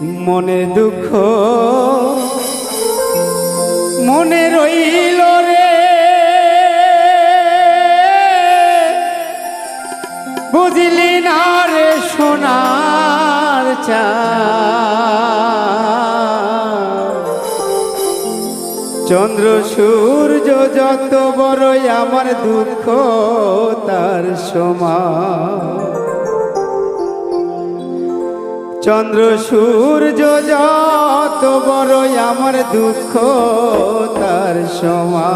মনে দুঃখ, মনে রইল রে। বুঝলি না রে সোনার চা চন্দ্র, সূর্য যত বড়ই আমার দুঃখ, তার সমান। চন্দ্র সূর্য যত বড়ই আমার দুঃখ তার সমা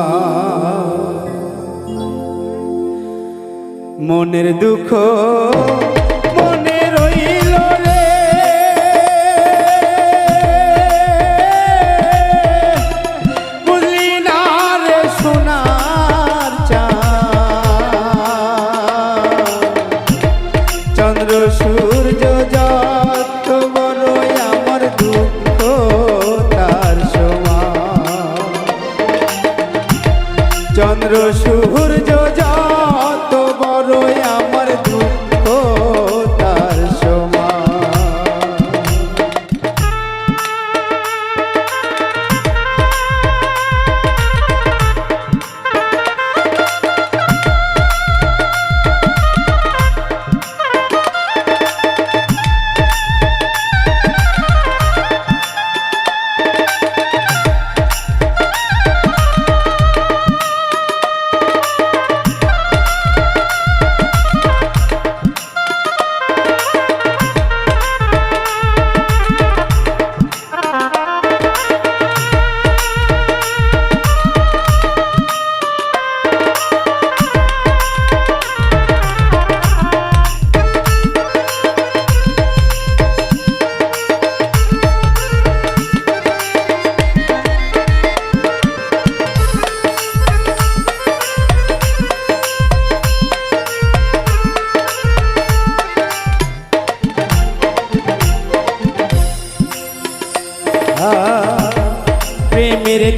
মনের দুঃখ চন্দ্র সূর্য যত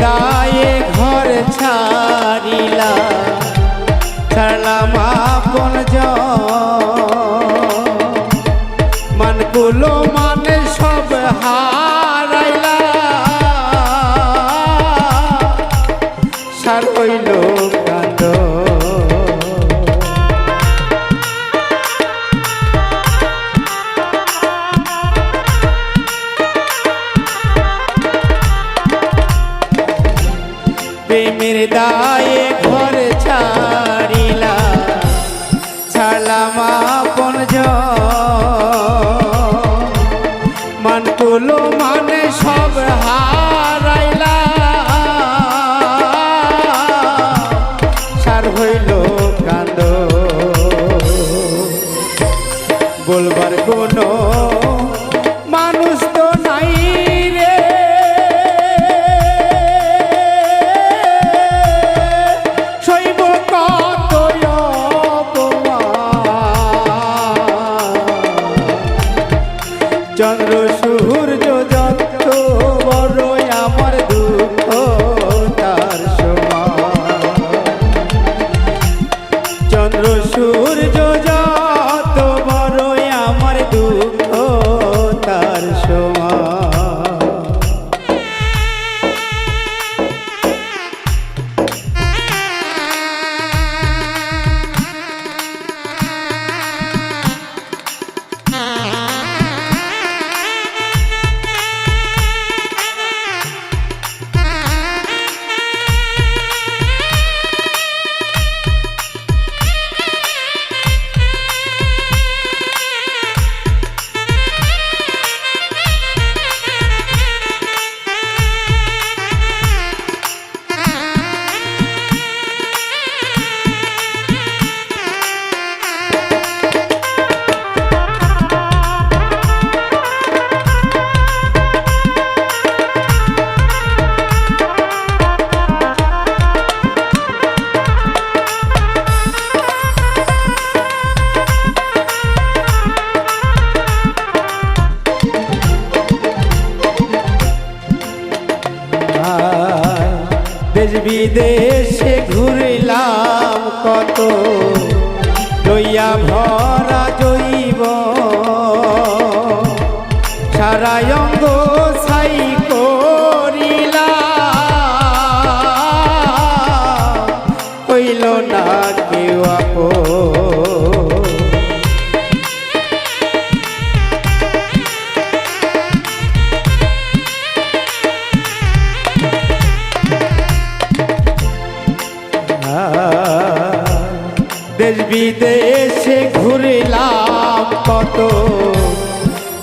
গায়ে ঘর ছাড়িলা দায়ে ঘর ছাড়িলা সূর্য যত বিদেশে ঘুরলাম কত? লইয়া ভরা জৈব সারায়ঙ্গ ছাই করিলা কইল না কেউ বিদেশে ঘুরিলাম কত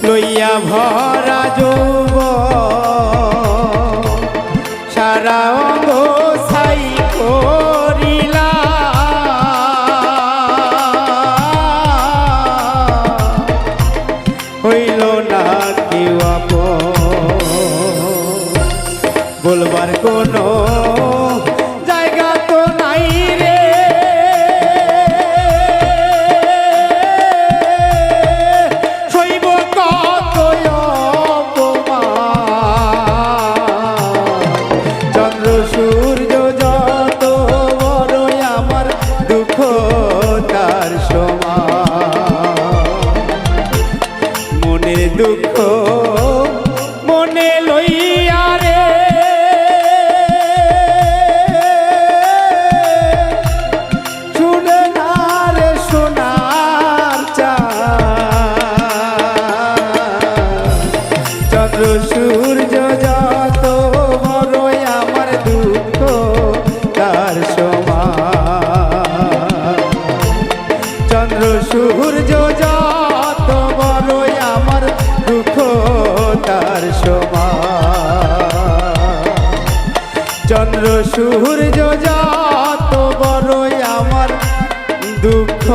লইয়া ভরা যৌব সারা অঙ্গ ছাই করিলা হইল না কেউ বলবার কোনো দুঃখ তার সমান মনে দুঃখ মনে লইয়া রে শুনে না রে সোনার। চন্দ্র সূর্য যত বড়ই আমার দুঃখ চন্দ্র সূর্য যাত বড়ই আমার দুঃখ